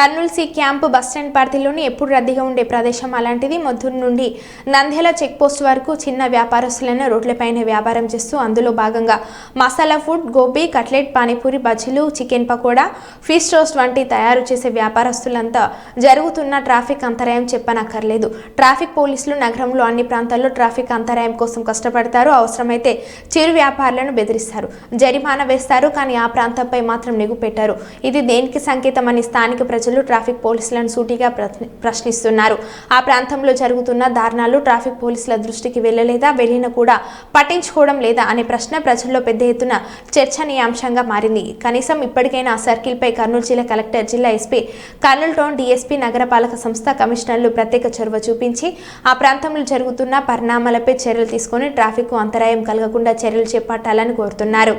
Kurnool C camp bus stand పరిధిలోని ఎప్పుడు రద్దీగా ఉండే ప్రదేశం అలాంటిది మొద్దూరు నుండి నంద్యాల చెక్పోస్ట్ వరకు చిన్న వ్యాపారస్తులైన రోడ్లపైన వ్యాపారం చేస్తూ అందులో భాగంగా మసాలా ఫుడ్ గోబీ కట్లెట్ పానీపూరి బజ్జీలు చికెన్ పకోడా ఫిష్ రోస్ట్ వంటి తయారు చేసే వ్యాపారస్తులంతా జరుగుతున్న ట్రాఫిక్ అంతరాయం చెప్పనక్కర్లేదు. ట్రాఫిక్ పోలీసులు నగరంలో అన్ని ప్రాంతాల్లో ట్రాఫిక్ అంతరాయం కోసం కష్టపడతారు. అవసరమైతే చిరు వ్యాపారులను బెదిరిస్తారు. జరిమానా వేస్తారు కానీ ఆ ప్రాంతంపై మాత్రం నిగు పెట్టారు. ఇది దేనికి సంకేతమని స్థానిక ప్రజలు ట్రాఫిక్ పోలీసులను సూటిగా ప్రశ్నిస్తున్నారు. ఆ ప్రాంతంలో జరుగుతున్న దారుణాలు ట్రాఫిక్ పోలీసుల దృష్టికి వెళ్ళలేదా వెళ్ళినా కూడా పట్టించుకోవడం లేదా అనే ప్రశ్న ప్రజల్లో పెద్ద ఎత్తున చర్చనీయాంశంగా మారింది. కనీసం ఇప్పటికైనా ఆ సర్కిల్పై కర్నూలు జిల్లా కలెక్టర్ జిల్లా ఎస్పీ కర్నూలు టౌన్ డీఎస్పీ నగరపాలక సంస్థ కమిషనర్లు ప్రత్యేక చొరవ చూపించి ఆ ప్రాంతంలో జరుగుతున్న పరిణామాలపై చర్యలు తీసుకొని ట్రాఫిక్ అంతరాయం కలగకుండా చర్యలు చేపట్టాలని కోరుతున్నారు.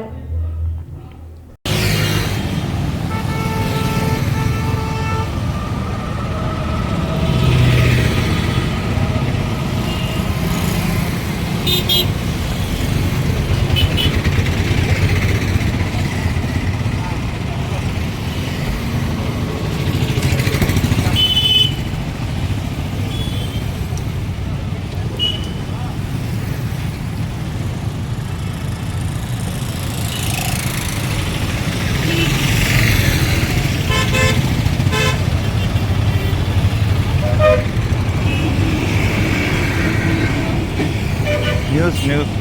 this nuke.